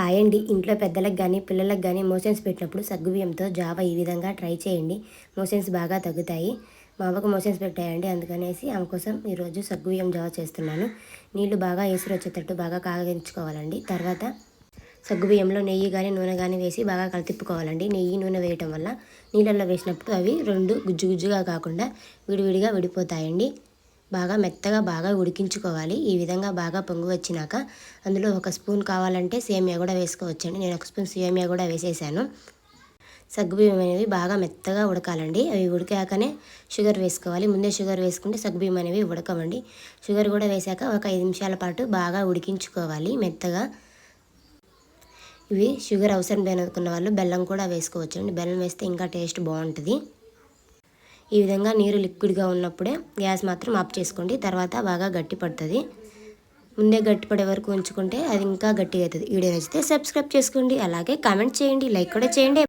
Hi అండి ఇంట్లో పెద్దలకు కానీ పిల్లలకు కానీ మోషన్స్ పెట్టినప్పుడు సగ్గుబియ్యంతో జావా ఈ విధంగా ట్రై చేయండి. మోషన్స్ బాగా తగ్గుతాయి. మా అవ్వకు మోషన్స్ పెట్టాయండి. అందుకనేసి ఆమె కోసం ఈరోజు సగ్గుబియ్యం జావ చేస్తున్నాను. నీళ్ళు బాగా ఎసురు వచ్చేటట్టు బాగా కాగించుకోవాలండి. తర్వాత సగ్గుబియ్యంలో నెయ్యి కానీ నూనె కానీ వేసి బాగా కలితిప్పుకోవాలండి నెయ్యి నూనె వేయటం వల్ల నీళ్ళల్లో వేసినప్పుడు అవి రెండు గుజ్జు గుజ్జుగా కాకుండా విడివిడిగా విడిపోతాయండి. బాగా మెత్తగా బాగా ఉడికించుకోవాలి. ఈ విధంగా బాగా పొంగు వచ్చినాక అందులో ఒక స్పూన్ కావాలంటే సేమియా కూడా వేసుకోవచ్చండి. నేను ఒక స్పూన్ సేమియా కూడా వేసేసాను. సగ్గుబియ్యం అనేవి బాగా మెత్తగా ఉడకాలండి. అవి ఉడికాకనే షుగర్ వేసుకోవాలి. ముందే షుగర్ వేసుకుంటే సగ్గుబియ్యం అనేవి ఉడకవండి. షుగర్ కూడా వేసాక ఒక ఐదు నిమిషాల పాటు బాగా ఉడికించుకోవాలి మెత్తగా. ఇవి షుగర్ అవసరం లేననుకున్న వాళ్ళు బెల్లం కూడా వేసుకోవచ్చండి. బెల్లం వేస్తే ఇంకా టేస్ట్ బాగుంటుంది. ఈ విధంగా నీరు లిక్విడ్గా ఉన్నప్పుడే గ్యాస్ మాత్రం ఆఫ్ చేసుకోండి. తర్వాత బాగా గట్టి పడుతుంది. ముందే గట్టి పడే వరకు ఉంచుకుంటే అది ఇంకా గట్టిగా అవుతుంది. వీడియో నచ్చితే సబ్స్క్రైబ్ చేసుకోండి. అలాగే కామెంట్ చేయండి. లైక్ కూడా చేయండి.